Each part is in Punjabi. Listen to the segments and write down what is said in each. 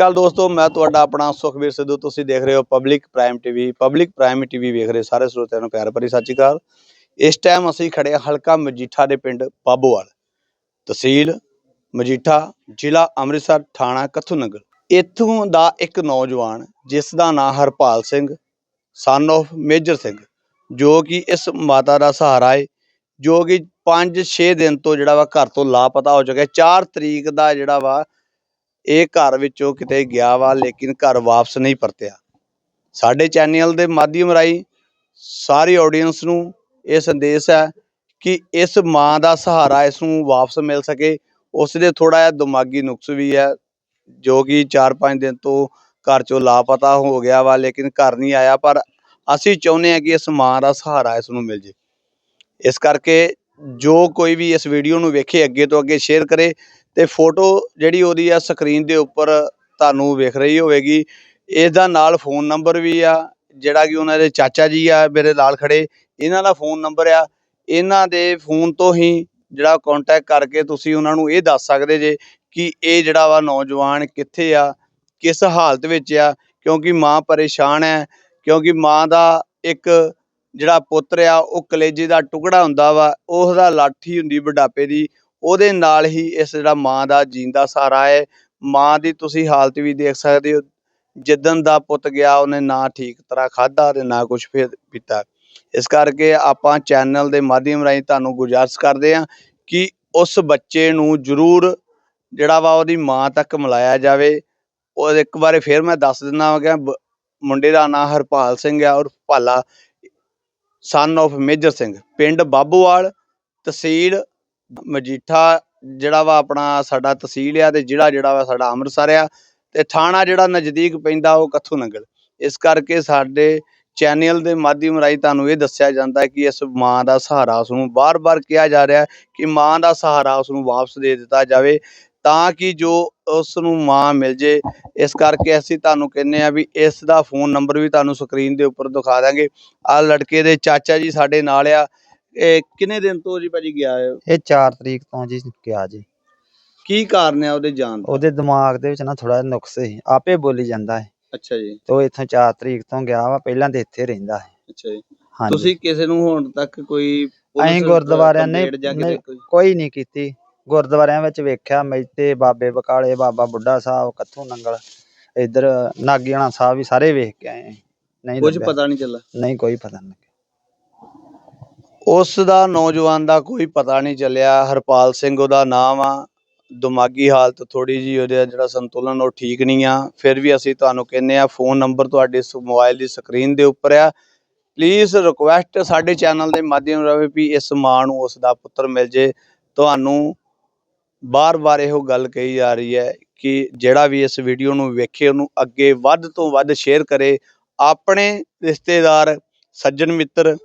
ਅਕਾਲ ਦੋਸਤੋ, ਮੈਂ ਤੁਹਾਡਾ ਆਪਣਾ ਸੁਖਵੀਰ ਸਿੱਧੂ। ਤੁਸੀਂ ਦੇਖ ਰਹੇ ਹੋ public prime TV public prime TV ਵੇਖ ਰਹੇ ਸਾਰੇ ਸਰੋਤਿਆਂ ਨੂੰ, ਪਿਆਰ ਭਰੀ ਸਤਿ ਸ਼੍ਰੀ ਅਕਾਲ। ਇਸ ਟਾਈਮ ਅਸੀਂ ਖੜੇ ਹਾਂ ਹਲਕਾ ਮਜੀਠਾ ਦੇ ਪਿੰਡ ਬਾਬੋਵਾਲ। ਤਹਿਸੀਲ ਮਜੀਠਾ, ਜ਼ਿਲ੍ਹਾ ਅੰਮ੍ਰਿਤਸਰ, ਥਾਣਾ ਕੱਥੂ ਨਗਰ ਇੱਥੋਂ ਦਾ ਇੱਕ ਨੌਜਵਾਨ, ਜਿਸ ਦਾ ਨਾਮ Harpal Singh son of Major Singh, ਜੋ ਕਿ ਇਸ ਮਾਤਾ ਦਾ ਸਹਾਰਾ ਹੈ ਜੋ ਕਿ 5-6 ਦਿਨ ਤੋਂ ਜਿਹੜਾ ਵਾ ਘਰ ਤੋਂ ਲਾਪਤਾ ਹੋ ਚੁੱਕਿਆ। 4 ਤਰੀਕ ਦਾ ਜਿਹੜਾ ਵਾ ਇਹ ਘਰ ਵਿੱਚੋਂ ਕਿਤੇ ਗਿਆ ਵਾ, ਲੇਕਿਨ ਘਰ ਵਾਪਸ ਨਹੀਂ ਪਰਤਿਆ। ਸਾਡੇ ਚੈਨਲ ਦੇ ਮਾਧਿਅਮ ਰਾਹੀਂ ਸਾਰੀ ਆਡੀਅנס ਨੂੰ ਇਹ ਸੰਦੇਸ਼ ਹੈ ਕਿ ਇਸ ਮਾਂ ਦਾ ਸਹਾਰਾ ਇਸ ਨੂੰ ਵਾਪਸ ਮਿਲ ਸਕੇ। ਉਸ ਦੇ ਥੋੜਾ ਜਿਹਾ ਦਿਮਾਗੀ ਨੁਕਸ ਵੀ ਹੈ, ਜੋ ਕਿ 4-5 ਦਿਨ ਤੋਂ ਘਰ ਚੋਂ ਲਾਪਤਾ ਹੋ ਗਿਆ ਵਾ, ਲੇਕਿਨ ਘਰ ਨਹੀਂ ਆਇਆ, ਪਰ ਅਸੀਂ ਚਾਹੁੰਦੇ ਹਾਂ ਕਿ ਇਸ ਮਾਂ ਦਾ ਸਹਾਰਾ ਇਸ ਨੂੰ ਮਿਲ ਜੇ। ਇਸ ਕਰਕੇ ਜੋ ਕੋਈ ਵੀ ਇਸ ਵੀਡੀਓ ਨੂੰ ਵੇਖੇ, ਅੱਗੇ ਤੋਂ ਅੱਗੇ ਸ਼ੇਅਰ ਕਰੇ ਤੇ ਫੋਟੋ ਜਿਹੜੀ ਉਹਦੀ ਆ ਸਕਰੀਨ ਦੇ ਉੱਪਰ ਤੁਹਾਨੂੰ ਵੇਖ ਰਹੀ ਹੋਵੇਗੀ। ਇਸ ਦਾ ਨਾਲ ਫੋਨ ਨੰਬਰ ਵੀ ਆ, ਜਿਹੜਾ ਕਿ ਉਹਨਾਂ ਦੇ ਚਾਚਾ ਜੀ ਆ, ਮੇਰੇ ਨਾਲ ਖੜੇ। ਇਹਨਾਂ ਦਾ ਫੋਨ ਨੰਬਰ ਆ। ਇਹਨਾਂ ਦੇ ਫੋਨ ਤੋਂ ਹੀ ਜਿਹੜਾ ਕੰਟੈਕਟ ਕਰਕੇ ਤੁਸੀਂ ਉਹਨਾਂ ਨੂੰ ਇਹ ਦੱਸ ਸਕਦੇ ਜੇ ਕਿ ਇਹ ਜਿਹੜਾ ਵਾ ਨੌਜਵਾਨ ਕਿੱਥੇ ਆ, ਕਿਸ ਹਾਲਤ ਵਿੱਚ ਆ, ਕਿਉਂਕਿ ਮਾਂ ਪਰੇਸ਼ਾਨ ਹੈ, ਕਿਉਂਕਿ ਮਾਂ ਦਾ ਇੱਕ ਜਿਹੜਾ ਪੁੱਤਰ ਆ, ਉਹ ਕਲੇਜੇ ਦਾ ਟੁਕੜਾ ਹੁੰਦਾ ਵਾ, ਉਹਦਾ ਲਾਠੀ ਹੁੰਦੀ ਬੁਢਾਪੇ ਦੀ। ਉਹਦੇ ਨਾਲ ਹੀ ਇਸ ਜਿਹੜਾ ਮਾਂ ਦਾ ਜੀਂਦਾ ਸਹਾਰਾ ਹੈ। ਮਾਂ ਦੀ ਤੁਸੀਂ ਹਾਲਤ ਵੀ ਦੇਖ ਸਕਦੇ ਹੋ। ਜਿੱਦਨ ਦਾ ਪੁੱਤ ਗਿਆ, ਉਹਨੇ ਨਾ ਠੀਕ ਤਰ੍ਹਾਂ ਖਾਦਾ ਤੇ ਨਾ ਕੁਝ ਫਿਰ ਪੀਤਾ। ਇਸ ਕਰਕੇ ਆਪਾਂ ਚੈਨਲ ਦੇ ਮਾਧਿਅਮ ਰਾਹੀਂ ਤੁਹਾਨੂੰ ਗੁਜ਼ਾਰਸ਼ ਕਰਦੇ ਹਾਂ ਕਿ ਉਸ ਬੱਚੇ ਨੂੰ ਜ਼ਰੂਰ ਜਿਹੜਾ ਵਾ ਉਹਦੀ ਮਾਂ ਤੱਕ ਮਿਲਾਇਆ ਜਾਵੇ। ਉਹ ਇੱਕ ਵਾਰੀ ਫਿਰ ਮੈਂ ਦੱਸ ਦਿੰਦਾ ਹਾਂ ਕਿ ਬ- ਮੁੰਡੇ ਦਾ ਨਾਂ ਹਰਪਾਲ ਸਿੰਘ ਆ ਔਰ ਭਾਲਾ ਸਨ of ਮੇਜਰ ਸਿੰਘ। ਪਿੰਡ ਬਾਬੂਵਾਲ, ਤਹਿਸੀਲ ਮਜੀਠਾ ਜਿਹੜਾ ਵਾ ਆਪਣਾ ਸਾਡਾ ਤਹਿਸੀਲ ਆ ਤੇ ਜ਼ਿਲ੍ਹਾ ਜਿਹੜਾ ਵਾ ਸਾਡਾ ਅੰਮ੍ਰਿਤਸਰ ਆ ਤੇ ਥਾਣਾ ਜਿਹੜਾ ਨਜ਼ਦੀਕ ਪੈਂਦਾ ਉਹ ਕੱਥੂ ਨੰਗਲ ਇਸ ਕਰਕੇ ਸਾਡੇ ਚੈਨਲ ਦੇ ਮਾਧਿਅਮ ਰਾਹੀਂ ਤੁਹਾਨੂੰ ਇਹ ਦੱਸਿਆ ਜਾਂਦਾ ਕਿ ਇਸ ਮਾਂ ਦਾ ਸਹਾਰਾ ਉਸ ਨੂੰ ਬਾਰ-ਬਾਰ ਕਿਹਾ ਜਾ ਰਿਹਾ ਕਿ ਮਾਂ ਦਾ ਸਹਾਰਾ ਉਸ ਨੂੰ ਵਾਪਸ ਦੇ ਦਿੱਤਾ ਜਾਵੇ ਤਾਂ ਕਿ ਜੋ ਉਸ ਨੂੰ ਮਾਂ ਮਿਲ ਜੇ। ਇਸ ਕਰਕੇ ਅਸੀਂ ਤੁਹਾਨੂੰ ਕਹਿੰਨੇ ਆ ਵੀ ਇਸ ਦਾ ਫੋਨ ਨੰਬਰ ਵੀ ਤੁਹਾਨੂੰ ਸਕਰੀਨ ਦੇ ਉੱਪਰ ਦਿਖਾ ਦਾਂਗੇ। ਆ ਲੜਕੇ ਦੇ ਚਾਚਾ ਜੀ ਸਾਡੇ ਨਾਲ ਆ। ਇਹ ਕਿੰਨੇ ਦਿਨ ਤੋਂ ਜੀ ਭਾਜੀ ਗਿਆ ਹੈ? ਇਹ 4 ਤਰੀਕ ਤੋਂ ਜੀ ਗਿਆ ਜੀ। ਕੀ ਕਾਰਨ ਹੈ ਉਹਦੇ ਜਾਣ ਦਾ? ਉਹਦੇ ਦਿਮਾਗ ਦੇ ਵਿੱਚ ਨਾ ਥੋੜਾ ਨੁਕਸ ਸੀ। ਆਪੇ ਬੋਲੀ ਜਾਂਦਾ ਹੈ। ਅੱਛਾ ਜੀ। ਤੇ ਉਹ ਇੱਥੋਂ 4 ਤਰੀਕ ਤੋਂ ਗਿਆ ਵਾ ਪਹਿਲਾਂ ਤੇ ਇੱਥੇ ਰਹਿੰਦਾ ਹੈ। ਅੱਛਾ ਜੀ। ਹਾਂਜੀ। ਤੁਸੀਂ ਕਿਸੇ ਨੂੰ ਹੁਣ ਤੱਕ ਕੋਈ ਅਸੀਂ ਪੁਲਿਸ ਗੁਰਦੁਆਰਿਆਂ ਨੇ complaint ਜਾਂ ਕਿਤੇ ਨਹੀਂ, ਕੋਈ? ਕੋਈ ਨਹੀਂ ਕੀਤੀ। ਗੁਰਦੁਆਰਿਆਂ ਵਿੱਚ ਵੇਖਿਆ ਮੈਤੇ ਬਾਬੇ ਬਕਾਲੇ ਬਾਬਾ ਬੁੱਢਾ ਸਾਹਿਬ ਕੱਥੂ ਨੰਗਲ ਇੱਧਰ ਨਾਗੀਆਣਾ ਸਾਹਿਬ ਵੀ ਸਾਰੇ ਵੇਖ ਕੇ ਆਏ ਹਾਂ। ਨਹੀਂ ਕੁਝ ਲੱਭਿਆ। ਪਤਾ ਨਹੀਂ ਚੱਲਾ ਨਹੀਂ ਕੋਈ ਪਤਾ ਨਹੀਂ ਉਸ ਦਾ ਨੌਜਵਾਨ ਦਾ ਕੋਈ ਪਤਾ ਨਹੀਂ ਚੱਲਿਆ। ਹਰਪਾਲ ਸਿੰਘ ਉਹਦਾ ਨਾਮ ਆ। ਦਿਮਾਗੀ ਹਾਲਤ ਥੋੜੀ ਜੀ ਉਹਦਾ ਜਿਹੜਾ ਸੰਤੁਲਨ ਉਹ ਠੀਕ ਨਹੀਂ ਆ। ਫਿਰ ਵੀ ਅਸੀਂ ਤੁਹਾਨੂੰ ਕਹਿੰਨੇ ਆ, ਫੋਨ ਨੰਬਰ ਤੁਹਾਡੇ ਮੋਬਾਈਲ ਦੀ ਸਕਰੀਨ ਦੇ ਉੱਪਰ ਆ। ਪਲੀਜ਼ ਰਿਕੁਐਸਟ ਸਾਡੇ ਚੈਨਲ ਦੇ ਮਾਧਿਅਮ ਰਾਹੀਂ ਵੀ ਇਸ ਮਾਂ ਨੂੰ, ਉਸ ਦਾ ਪੁੱਤਰ ਮਿਲ ਜੇ। ਤੁਹਾਨੂੰ ਬਾਰ-ਬਾਰ ਇਹੋ ਗੱਲ ਕਹੀ ਜਾ ਰਹੀ ਹੈ ਕਿ ਜਿਹੜਾ ਵੀ ਇਸ ਵੀਡੀਓ ਨੂੰ ਵੇਖੇ, ਉਹਨੂੰ ਅੱਗੇ ਵੱਧ ਤੋਂ ਵੱਧ ਸ਼ੇਅਰ ਕਰੇ। ਆਪਣੇ ਰਿਸ਼ਤੇਦਾਰ, ਸੱਜਣ ਮਿੱਤਰ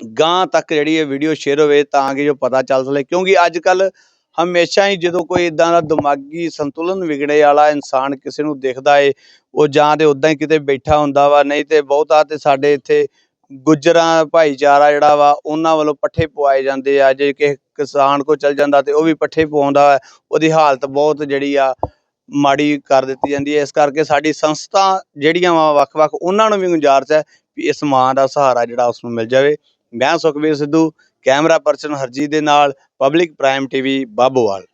ਗਾਂ ਤੱਕ ਜਿਹੜੀ ਇਹ ਵੀਡੀਓ ਸ਼ੇਅਰ ਹੋਵੇ ਤਾਂ ਕਿ ਜੋ ਪਤਾ ਚੱਲ ਸਕੇ, ਕਿਉਂਕਿ ਅੱਜ ਕੱਲ ਹਮੇਸ਼ਾ ਹੀ ਜਦੋਂ ਕੋਈ ਇਦਾਂ ਦਾ ਦਿਮਾਗੀ ਸੰਤੁਲਨ ਵਿਗੜੇ ਵਾਲਾ ਇਨਸਾਨ ਕਿਸੇ ਨੂੰ ਦਿਖਦਾ ਏ, ਉਹ ਜਾਂ ਤੇ ਉਦਾਂ ਹੀ ਕਿਤੇ ਬੈਠਾ ਹੁੰਦਾ ਵਾ, ਨਹੀਂ ਤੇ ਬਹੁਤਾ ਤੇ ਸਾਡੇ ਇੱਥੇ ਗੁੱਜਰਾਂ, ਭਾਈਚਾਰਾ ਜਿਹੜਾ ਵਾ, ਉਹਨਾਂ ਵੱਲੋਂ ਪੱਠੇ ਪਵਾਏ ਜਾਂਦੇ ਆ, ਜੇ ਕਿਸੇ ਕਿਸਾਨ ਕੋ ਚਲ ਜਾਂਦਾ ਤੇ ਉਹ ਵੀ ਪੱਠੇ ਪਵਾਉਂਦਾ ਹੈ ਉਹਦੀ ਹਾਲਤ ਬਹੁਤ ਜਿਹੜੀ ਆ ਮਾੜੀ ਕਰ ਦਿੱਤੀ ਜਾਂਦੀ ਹੈ ਇਸ ਕਰਕੇ ਸਾਡੀ ਸੰਸਥਾ ਜਿਹੜੀਆਂ ਵਾ ਵੱਖ-ਵੱਖ, ਉਹਨਾਂ ਨੂੰ ਵੀ ਗੁਜ਼ਾਰਿਸ਼ ਹੈ ਵੀ ਇਸ ਮਾਂ ਦਾ ਸਹਾਰਾ ਜਿਹੜਾ ਉਸ ਨੂੰ ਮਿਲ ਜਾਵੇ। ਮੈਂ ਸੁਖਬੀਰ ਸਿੱਧੂ ਕੈਮਰਾ ਪਰਸਨ ਹਰਜੀਤ ਦੇ ਨਾਲ ਪਬਲਿਕ ਪ੍ਰਾਈਮ ਟੀਵੀ ਬਾਬੋਵਾਲ।